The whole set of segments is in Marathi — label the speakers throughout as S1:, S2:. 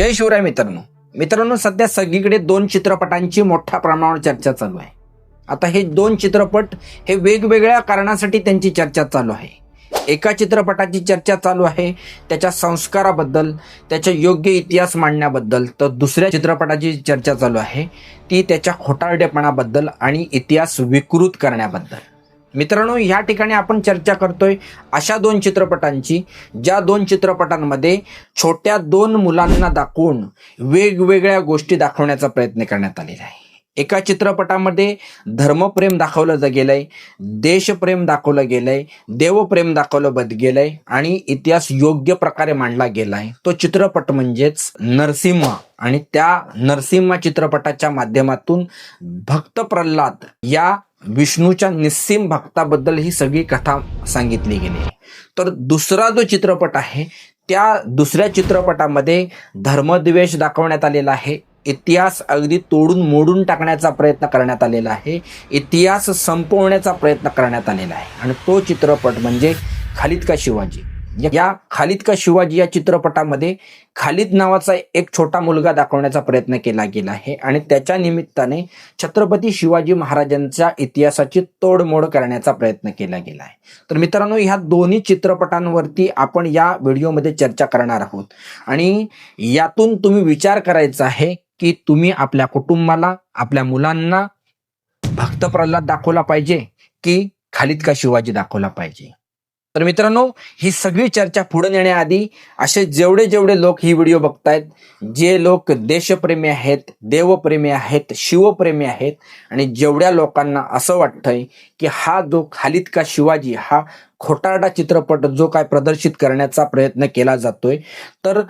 S1: जय शिवराय मित्रांनो. मित्रांनो सध्या सगळीकडे दोन चित्रपटांची मोठ्या प्रमाणावर चर्चा चालू आहे. आता हे दोन चित्रपट हे वेगवेगळ्या कारणासाठी त्यांची चर्चा चालू आहे. एका चित्रपटाची चर्चा चालू आहे त्याच्या संस्काराबद्दल त्याच्या योग्य इतिहास मांडण्याबद्दल तर दुसऱ्या चित्रपटाची चर्चा चालू आहे ती त्याच्या खोटारडेपणाबद्दल आणि इतिहास विकृत करण्याबद्दल. मित्रांनो ह्या ठिकाणी आपण चर्चा करतोय अशा दोन चित्रपटांची ज्या दोन चित्रपटांमध्ये छोट्या दोन मुलांना दाखवून वेगवेगळ्या गोष्टी दाखवण्याचा प्रयत्न करण्यात आलेला आहे. एका चित्रपटामध्ये धर्मप्रेम दाखवलं गेलंय देशप्रेम दाखवलं गेलंय देवप्रेम दाखवलं बद गेलंय आणि इतिहास योग्य प्रकारे मांडला गेलाय. तो चित्रपट म्हणजेच नरसिंहा आणि त्या नरसिंहा चित्रपटाच्या माध्यमातून भक्त प्रल्हाद या विष्णूच्या निस्सिम भक्ताबद्दल ही सगळी कथा सांगितली गेली. आहे. तर दुसरा जो चित्रपट आहे त्या दुसऱ्या चित्रपटामध्ये धर्मद्वेष दाखवण्यात आलेला आहे. इतिहास अगदी तोडून मोडून टाकण्याचा प्रयत्न करण्यात आलेला आहे. इतिहास संपवण्याचा प्रयत्न करण्यात आलेला आहे. आणि तो चित्रपट म्हणजे खालिद का शिवाजी. या- खालिद का शिवाजी या चित्रपटामध्ये खालिद नावाचा एक छोटा मुलगा दाखवण्याचा प्रयत्न केला गेला आहे आणि त्याच्या निमित्ताने छत्रपती शिवाजी महाराजांच्या इतिहासाची तोडमोड करण्याचा प्रयत्न केला गेला आहे. तर मित्रांनो ह्या दोन्ही चित्रपटांवरती आपण या व्हिडिओमध्ये चर्चा करणार आहोत. आणि यातून तुम्ही विचार करायचा आहे की तुम्ही आपल्या कुटुंबाला आपल्या मुलांना भक्त प्रल्हाद दाखवला पाहिजे की खालिद का शिवाजी दाखवला पाहिजे? तर मित्रांनो ही सगळी चर्चा पुढे नेण्याआधी असे जेवढे जेवढे लोक ही व्हिडिओ बघतायत जे लोक देशप्रेमी आहेत देवप्रेमी आहेत शिवप्रेमी आहेत आणि जेवढ्या लोकांना असं वाटतंय की हा जो खालिद का शिवाजी हा खोटारडा चित्रपट जो काय प्रदर्शित करण्याचा प्रयत्न केला जातोय तर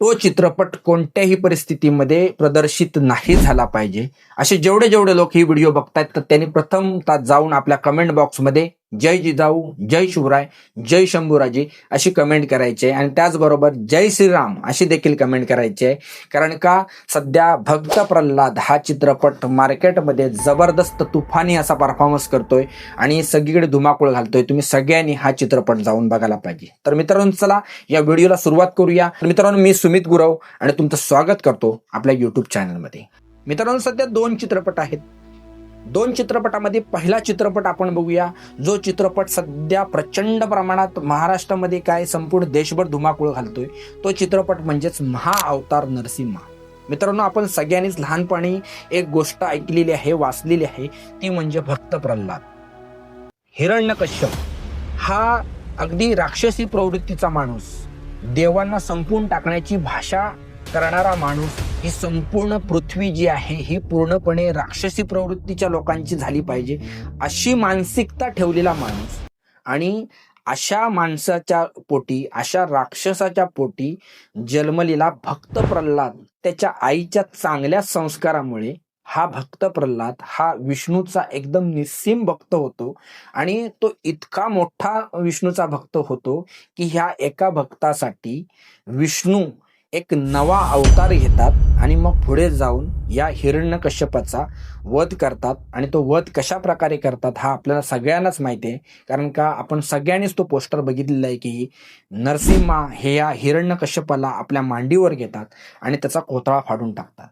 S1: तो चित्रपट कोणत्याही परिस्थितीमध्ये प्रदर्शित नाही झाला पाहिजे. असे जेवढे जेवढे लोक ही व्हिडिओ बघतायत तर त्यांनी प्रथमतः जाऊन आपल्या कमेंट बॉक्समध्ये जय जिजाऊ जय शिवराय जय शंभूराजे अशी कमेंट करायची. आणि त्याचबरोबर जय श्रीराम अशी देखील कमेंट करायची. आहे कारण का? सध्या भक्त प्रल्हाद हा चित्रपट मार्केटमध्ये जबरदस्त तुफानी असा परफॉर्मन्स करतोय आणि सगळीकडे धुमाकूळ घालतोय. तुम्ही सगळ्यांनी हा चित्रपट जाऊन बघायला पाहिजे. तर मित्रांनो चला या व्हिडिओला सुरुवात करूया. तर मित्रांनो मी सुमित गुरव आणि तुमचं स्वागत करतो आपल्या युट्यूब चॅनलमध्ये मित्रांनो सध्या दोन चित्रपट आहेत. दोन चित्रपटामध्ये पहिला चित्रपट आपण बघूया. जो चित्रपट सध्या प्रचंड प्रमाणात महाराष्ट्रामध्ये काय संपूर्ण देशभर धुमाकूळ घालतोय तो चित्रपट म्हणजेच महाअवतार नरसिंहा मित्रांनो आपण सगळ्यांनीच लहानपणी एक गोष्ट ऐकलेली आहे वाचलेली आहे ती म्हणजे भक्त प्रल्हाद. हिरण्यकश्यप हा अगदी राक्षसी प्रवृत्तीचा माणूस. देवांना संपून टाकण्याची भाषा करणारा माणूस. ही संपूर्ण पृथ्वी जी आहे ही पूर्णपणे राक्षसी प्रवृत्तीच्या लोकांची झाली पाहिजे अशी मानसिकता ठेवलेला माणूस. आणि अशा माणसाच्या पोटी अशा राक्षसाच्या पोटी जन्मलेला भक्त प्रल्हाद त्याच्या आईच्या चांगल्या संस्कारामुळे हा भक्त प्रल्हाद हा विष्णूचा एकदम निस्सीम भक्त होतो. आणि तो इतका मोठा विष्णूचा भक्त होतो की ह्या एका भक्तासाठी विष्णू एक नवा अवतार घेतात आणि मग पुढे जाऊन या हिरण्यकश्यपाचा वध करतात आणि तो वध कशा प्रकारे करतात हा आपल्याला सगळ्यांनाच माहिती आहे. कारण का आपण सगळ्यांनीच तो पोस्टर बघितलेला आहे की नरसिंहा हे या हिरण्यकश्यपाला आपल्या मांडीवर घेतात आणि त्याचा कोथळा फाडून टाकतात.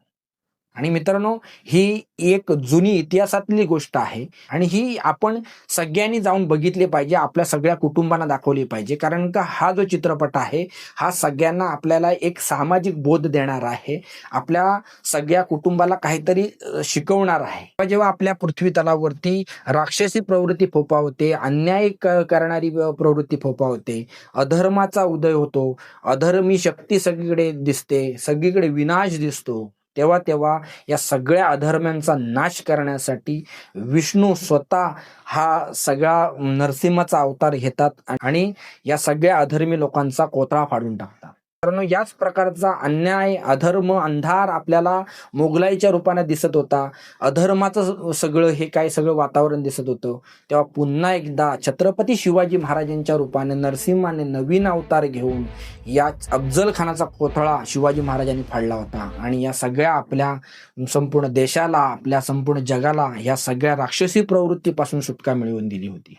S1: आणि मित्रांनो ही एक जुनी इतिहासातली गोष्ट आहे आणि ही आपण सगळ्यांनी जाऊन बघितली पाहिजे आपल्या सगळ्या कुटुंबांना दाखवली पाहिजे. कारण का हा जो चित्रपट आहे हा सगळ्यांना आपल्याला एक सामाजिक बोध देणार आहे. आपल्या सगळ्या कुटुंबाला काहीतरी शिकवणार आहे. जेव्हा आपल्या पृथ्वी तलावरती राक्षसी प्रवृत्ती फोपावते अन्याय करणारी प्रवृत्ती फोपावते अधर्माचा उदय होतो अधर्मी शक्ती सगळीकडे दिसते सगळीकडे विनाश दिसतो तेव्हा तेव्हा या सगळ्या अधर्म्यांचा नाश करण्यासाठी विष्णू स्वतः हा सगळा नरसिंहाचा अवतार घेतात आणि या सगळ्या अधर्मी लोकांचा कोतळा फाडून टाकतात. कारण याच प्रकारचा अन्याय अधर्म अंधार आपल्याला मोगलाईच्या रूपाने दिसत होता. अधर्माचं सगळं हे काय सगळं वातावरण दिसत होतं. तेव्हा पुन्हा एकदा छत्रपती शिवाजी महाराजांच्या रूपाने नरसिंहाने नवीन अवतार घेऊन या अफजल खानाचा कोथळा शिवाजी महाराजांनी फाडला होता. आणि या सगळ्या आपल्या संपूर्ण देशाला आपल्या संपूर्ण जगाला या सगळ्या राक्षसी प्रवृत्तीपासून सुटका मिळवून दिली होती.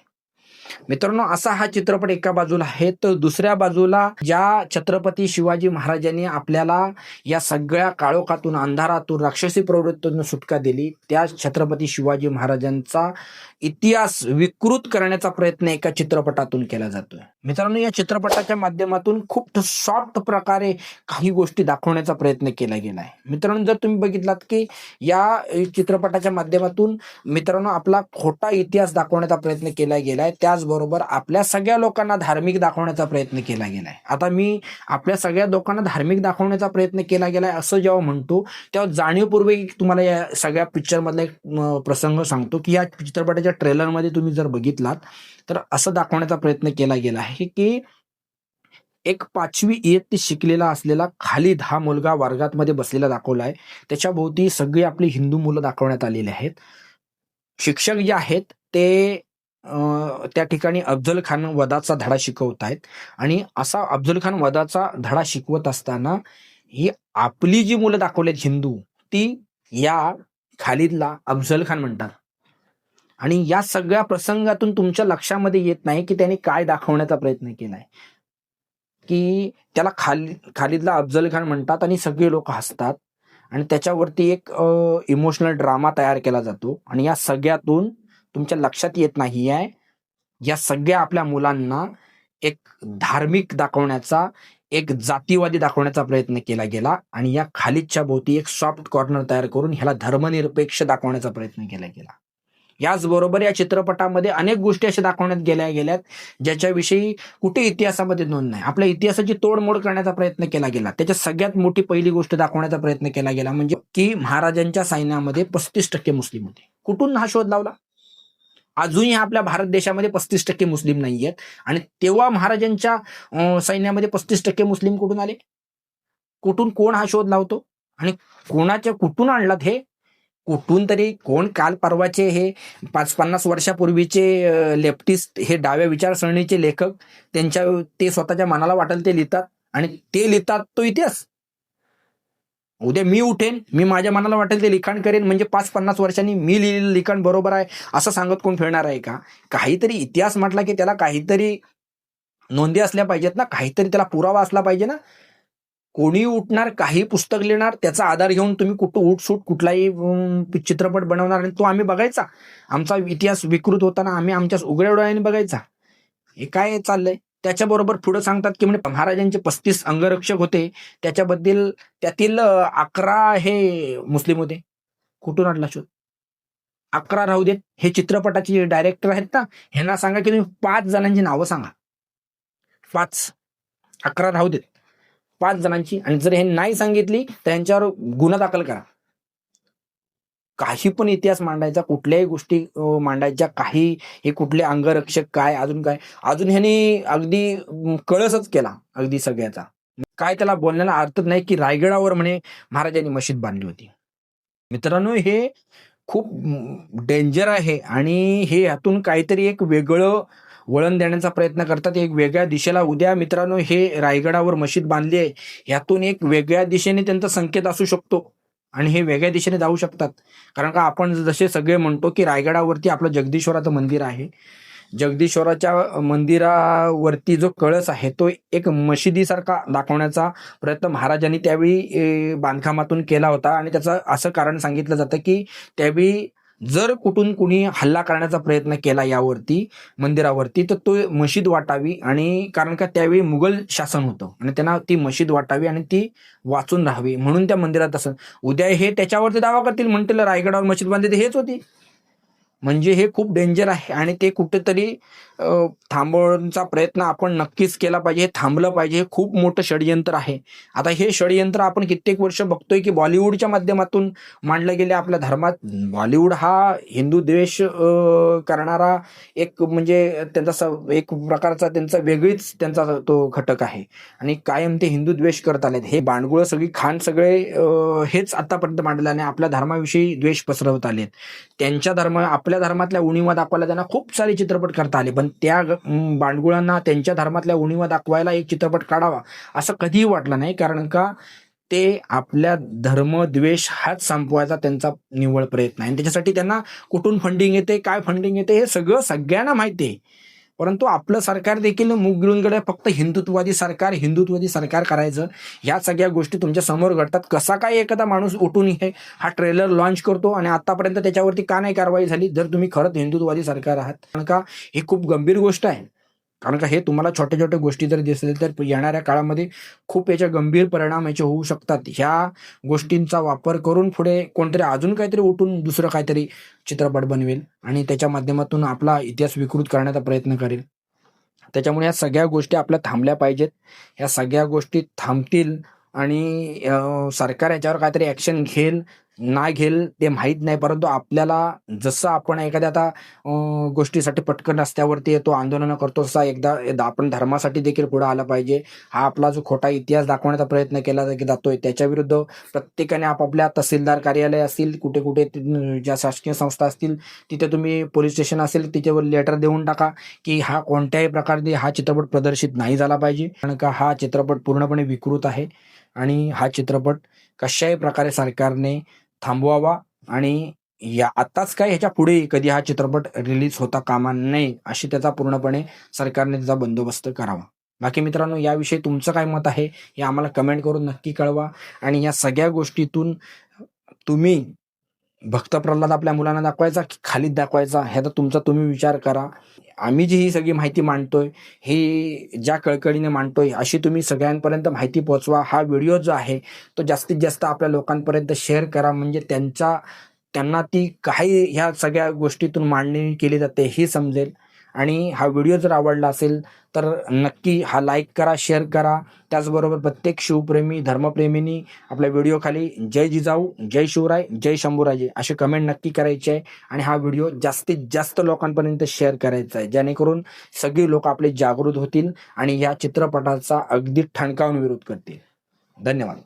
S1: मित्रांनो असा हा चित्रपट एका बाजूला आहे तर दुसऱ्या बाजूला ज्या छत्रपती शिवाजी महाराजांनी आपल्याला या सगळ्या काळोखातून अंधारातून राक्षसी प्रवृत्तीतून सुटका दिली त्या छत्रपती शिवाजी महाराजांचा इतिहास विकृत करण्याचा प्रयत्न एका चित्रपटातून केला जातोय. मित्रांनो या चित्रपटाच्या माध्यमातून खूप सॉफ्ट प्रकारे काही गोष्टी दाखवण्याचा प्रयत्न केला गेला आहे. मित्रांनो जर तुम्ही बघितलात की या चित्रपटाच्या माध्यमातून मित्रांनो आपला खोटा इतिहास दाखवण्याचा प्रयत्न केला गेलाय त्याचबरोबर आपल्या सगळ्या लोकांना धार्मिक दाखवण्याचा प्रयत्न केला गेलाय. आता मी आपल्या सगळ्या लोकांना धार्मिक दाखवण्याचा प्रयत्न केला गेलाय असं जेव्हा म्हणतो तेव्हा जाणीवपूर्वक तुम्हाला या सगळ्या पिक्चरमधला एक प्रसंग सांगतो की या चित्रपटाच्या ट्रेलरमध्ये तुम्ही जर बघितलात तर असं दाखवण्याचा प्रयत्न केला गेला आहे की एक पाचवी इयत्ती शिकलेला असलेला खालिद हा मुलगा वर्गात मध्ये बसलेला दाखवला आहे त्याच्या भोवती सगळी आपली हिंदू मुलं दाखवण्यात आलेली आहेत. शिक्षक जे आहेत ते त्या ठिकाणी अफजल खान वधाचा धडा शिकवत आहेत. आणि असा अफजल खान वधाचा धडा शिकवत असताना ही आपली जी मुलं दाखवलेत हिंदू ती या खालिदला अफजल खान म्हणतात. आणि या सगळ्या प्रसंगातून तुमच्या लक्षामध्ये येत नाही की त्याने काय दाखवण्याचा प्रयत्न केलाय. की त्याला खाली खालिदला अफजल खान म्हणतात आणि सगळे लोक हसतात. आणि त्याच्यावरती एक इमोशनल ड्रामा तयार केला जातो. आणि या सगळ्यातून तुमच्या लक्षात येत नाही आहे या सगळ्या आपल्या मुलांना एक धार्मिक दाखवण्याचा एक जातीवादी दाखवण्याचा प्रयत्न केला गेला आणि या खालिदच्या भोवती एक सॉफ्ट कॉर्नर तयार करून ह्याला धर्मनिरपेक्ष दाखवण्याचा प्रयत्न केला गेला. याचबरोबर या चित्रपटामध्ये अनेक गोष्टी अशा दाखवण्यात गेल्या गेल्यात ज्याच्याविषयी कुठे इतिहासामध्ये नोंद नाही. आपल्या इतिहासाची तोडमोड करण्याचा प्रयत्न केला गेला. त्याच्यात सगळ्यात मोठी पहिली गोष्ट दाखवण्याचा प्रयत्न केला गेला म्हणजे की महाराजांच्या सैन्यामध्ये पस्तीस टक्के मुस्लिम होते. कुठून हा शोध लावला? अजूनही आपल्या भारत देशामध्ये पस्तीस टक्के मुस्लिम नाही आहेत आणि तेव्हा महाराजांच्या सैन्यामध्ये पस्तीस टक्के मुस्लिम कुठून आले? कुठून कोण हा शोध लावतो? आणि कोणाच्या कुठून आणलात हे? कुठून तरी कोण काल परवाचे हे पाच पन्नास वर्षापूर्वीचे लेफ्टिस्ट हे डाव्या विचारसरणीचे लेखक त्यांच्या ते स्वतःच्या मनाला वाटेल ते लिहितात. आणि ते लिहितात तो इतिहास. उद्या मी उठेन मी माझ्या मनाला वाटेल ते लिखाण करेन म्हणजे पाच पन्नास वर्षांनी मी लिहिलेलं लिखाण बरोबर आहे असं सांगत कोण फिरणार आहे का? काहीतरी इतिहास म्हटला की त्याला काहीतरी नोंदी असल्या पाहिजेत ना काहीतरी त्याला पुरावा असला पाहिजे ना. कोणी उठणार काही पुस्तक लिहिणार त्याचा आधार घेऊन तुम्ही कुठं उठसूट कुठलाही चित्रपट बनवणार आणि तो आम्ही बघायचा. आमचा इतिहास विकृत होताना आम्ही आमच्या उघड्या डोळ्याने बघायचा. हे काय चाललंय? त्याच्याबरोबर पुढे सांगतात की म्हणजे महाराजांचे पस्तीस अंगरक्षक होते. त्याच्याबद्दल त्यातील अकरा हे मुस्लिम होते. कुठून आणला शोध? अकरा राहू देत. हे चित्रपटाचे डायरेक्टर आहेत ना ह्यांना सांगा की तुम्ही पाच जणांची नावं सांगा. पाच. अकरा राहू देत. पाच जणांची. आणि जर हे नाही सांगितली तर यांच्यावर गुन्हा दाखल करा. काही पण इतिहास मांडायचा कुठल्याही गोष्टी मांडायच्या काही हे कुठले अंगरक्षक काय अजून काय अजून ह्यांनी अगदी कळसच केला अगदी सगळ्याचा. काय त्याला बोलण्याला अर्थच नाही की रायगडावर म्हणे महाराजांनी मशीद बांधली होती. मित्रांनो हे खूप डेंजर आहे आणि हे यातून काहीतरी एक वेगळं वळण देण्याचा प्रयत्न करतात. एक वेगळ्या दिशेला उद्या मित्रांनो हे रायगडावर मशीद बांधली आहे. यातून एक वेगळ्या दिशेने त्यांचा संकेत असू शकतो. आणि हे वेगळ्या दिशेने जाऊ शकतात. कारण का आपण जसे सगळे म्हणतो की रायगडावरती आपलं जगदीश्वराचं मंदिर आहे. जगदीश्वराच्या मंदिरावरती जो कळस आहे तो एक मशिदीसारखा दाखवण्याचा प्रयत्न महाराजांनी त्यावेळी बांधकामातून केला होता. आणि त्याचं असं कारण सांगितलं जातं की त्यावेळी जर कुठून कुणी हल्ला करण्याचा प्रयत्न केला यावरती मंदिरावरती तर तो मशीद वाटावी आणि कारण का त्यावेळी मुघल शासन होतं आणि त्यांना ती मशीद वाटावी आणि ती वाचून राहावी म्हणून त्या मंदिरात असं. उद्या हे त्याच्यावरती दावा करतील म्हणतील रायगडावर मशीद बांधली तर हेच होती. म्हणजे हे खूप डेंजर आहे आणि ते कुठेतरी थांबवण्याचा प्रयत्न आपण नक्कीच केला पाहिजे. हे थांबलं पाहिजे. हे खूप मोठं षडयंत्र आहे. आता हे षडयंत्र आपण कित्येक वर्ष बघतोय की बॉलिवूडच्या माध्यमातून मांडलं गेले आपल्या धर्मात. बॉलिवूड हा हिंदू द्वेष करणारा एक म्हणजे त्यांचा स- एक प्रकारचा त्यांचा वेगळीच त्यांचा तो घटक आहे. आणि कायम ते हिंदू द्वेष करत आलेत. हे बांडगुळं सगळी खान सगळे हेच आतापर्यंत मांडले आणि आपल्या धर्माविषयी द्वेष पसरवत आलेत. त्यांच्या धर्म आपल्या धर्मातल्या उणीवा दाखवायला त्यांना खूप सारे चित्रपट करता आले. पण त्या बांडगुळांना त्यांच्या धर्मातल्या उणीवा दाखवायला एक चित्रपट काढावा असं कधीही वाटलं नाही. कारण का ते आपल्या धर्म द्वेष हाच संपवायचा त्यांचा निव्वळ प्रयत्न आहे. आणि त्याच्यासाठी त्यांना कुठून फंडिंग येते काय फंडिंग येते हे सगळं सगळ्यांना माहिती आहे. परंतु आपलं सरकार देखील मुख फक्त हिंदुत्ववादी सरकार हिंदुत्ववादी सरकार करायचं. ह्या सगळ्या गोष्टी तुमच्यासमोर घडतात. कसा काय एखादा माणूस उठून हे हा ट्रेलर लॉन्च करतो आणि आतापर्यंत त्याच्यावरती का नाही कारवाई झाली? जर तुम्ही खरंच हिंदुत्ववादी सरकार आहात. कारण का? ही खूप गंभीर गोष्ट आहे. कारण का हे तुम्हाला छोट्या छोट्या गोष्टी जर दिसले तर येणाऱ्या काळामध्ये खूप याच्या गंभीर परिणाम याचे होऊ शकतात. ह्या गोष्टींचा वापर करून पुढे कोणतरी अजून काहीतरी उठून दुसरं काहीतरी चित्रपट बनवेल आणि त्याच्या माध्यमातून आपला इतिहास विकृत करण्याचा प्रयत्न करेल. त्याच्यामुळे या सगळ्या गोष्टी आपल्या थांबल्या पाहिजेत. ह्या सगळ्या गोष्टी थांबतील आणि सरकार याच्यावर काहीतरी ॲक्शन घेईल. ना घेईल ते माहीत नाही परंतु आपल्याला जसं आपण एखाद्या आता गोष्टीसाठी पटकन रस्त्यावरती येतो आंदोलनं करतो तसा एकदा आपण धर्मासाठी देखील पुढे आला पाहिजे. हा आपला जो खोटा इतिहास दाखवण्याचा प्रयत्न केला जातोय त्याच्या विरुद्ध प्रत्येकाने आपापल्या तहसीलदार कार्यालय असतील कुठे कुठे ज्या शासकीय संस्था असतील तिथे तुम्ही पोलीस स्टेशन असेल तिच्यावर लेटर देऊन टाका की हा कोणत्याही प्रकारे हा चित्रपट प्रदर्शित नाही झाला पाहिजे. कारण का हा चित्रपट पूर्णपणे विकृत आहे आणि हा चित्रपट कशाही प्रकारे सरकारने थांबवावा आणि या आताच काय ह्याच्या पुढे कधी हा चित्रपट रिलीज होता कामा नये अशी त्याचा पूर्णपणे सरकारने त्याचा बंदोबस्त करावा. बाकी मित्रांनो याविषयी तुमचं काय मत आहे हे आम्हाला कमेंट करून नक्की कळवा आणि या सगळ्या गोष्टीतून तुम्ही भक्त प्रल्हाद आपल्या मुलांना दाखवायचा की खालीच दाखवायचा ह्याचा तुमचा तुम्ही विचार करा. आम्ही जी ही सगळी माहिती मांडतोय ही ज्या कळकळीने मांडतोय अशी तुम्ही सगळ्यांपर्यंत माहिती पोहोचवा. हा व्हिडिओ जो आहे तो जास्तीत जास्त आपल्या लोकांपर्यंत शेअर करा. म्हणजे त्यांचा त्यांना ती काही ह्या सगळ्या गोष्टीतून मांडणी केली जाते हे समजेल. आणि हा व्हिडिओ जर आवडला असेल तर नक्की हा लाईक करा शेअर करा. त्याचबरोबर प्रत्येक शिवप्रेमी धर्मप्रेमींनी आपल्या व्हिडिओखाली जय जिजाऊ जय शिवराय जय शंभूराजे असे कमेंट नक्की करायचे आहे. आणि हा व्हिडिओ जास्तीत जास्त लोकांपर्यंत शेअर करायचा आहे. जेणेकरून सगळी लोक आपले जागृत होतील आणि या चित्रपटाचा अगदी ठणकावून विरोध करतील. धन्यवाद.